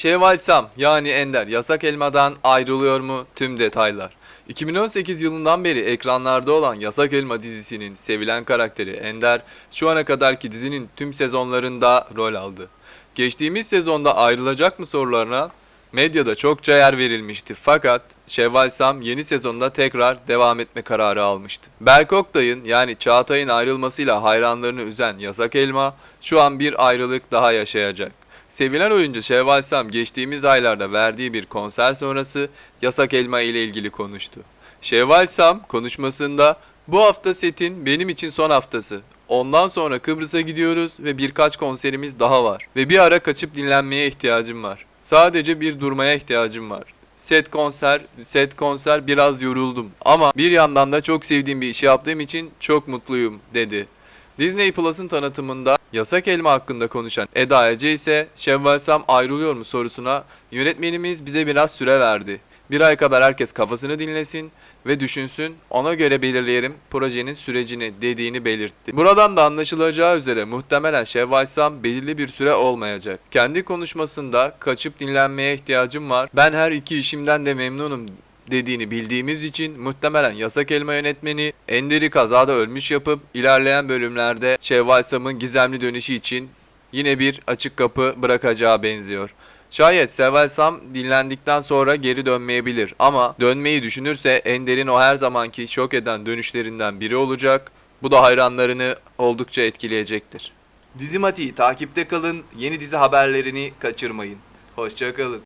Şevval Sam yani Ender Yasak Elma'dan ayrılıyor mu? Tüm detaylar. 2018 yılından beri ekranlarda olan Yasak Elma dizisinin sevilen karakteri Ender şu ana kadarki dizinin tüm sezonlarında rol aldı. Geçtiğimiz sezonda ayrılacak mı sorularına medyada çokça yer verilmişti fakat Şevval Sam yeni sezonda tekrar devam etme kararı almıştı. Berk Oktay'ın yani Çağatay'ın ayrılmasıyla hayranlarını üzen Yasak Elma şu an bir ayrılık daha yaşayacak. Sevilen oyuncu Şevval Sam geçtiğimiz aylarda verdiği bir konser sonrası Yasak Elma ile ilgili konuştu. Şevval Sam konuşmasında bu hafta setin benim için son haftası. Ondan sonra Kıbrıs'a gidiyoruz ve birkaç konserimiz daha var. Ve bir ara kaçıp dinlenmeye ihtiyacım var. Sadece bir durmaya ihtiyacım var. Set konser, set konser biraz yoruldum ama bir yandan da çok sevdiğim bir işi yaptığım için çok mutluyum dedi. Disney Plus'ın tanıtımında Yasak Elma hakkında konuşan Eda Ece ise Şevval Sam ayrılıyor mu sorusuna yönetmenimiz bize biraz süre verdi. Bir ay kadar herkes kafasını dinlesin ve düşünsün ona göre belirleyelim projenin sürecini dediğini belirtti. Buradan da anlaşılacağı üzere muhtemelen Şevval Sam belirli bir süre olmayacak. Kendi konuşmasında kaçıp dinlenmeye ihtiyacım var. Ben her iki işimden de memnunum dediğini bildiğimiz için muhtemelen Yasak Elma yönetmeni Ender'i kazada ölmüş yapıp ilerleyen bölümlerde Şevval Sam'ın gizemli dönüşü için yine bir açık kapı bırakacağı benziyor. Şayet Şevval Sam dinlendikten sonra geri dönmeyebilir ama dönmeyi düşünürse Ender'in o her zamanki şok eden dönüşlerinden biri olacak. Bu da hayranlarını oldukça etkileyecektir. Dizimati'yi takipte kalın, yeni dizi haberlerini kaçırmayın. Hoşçakalın.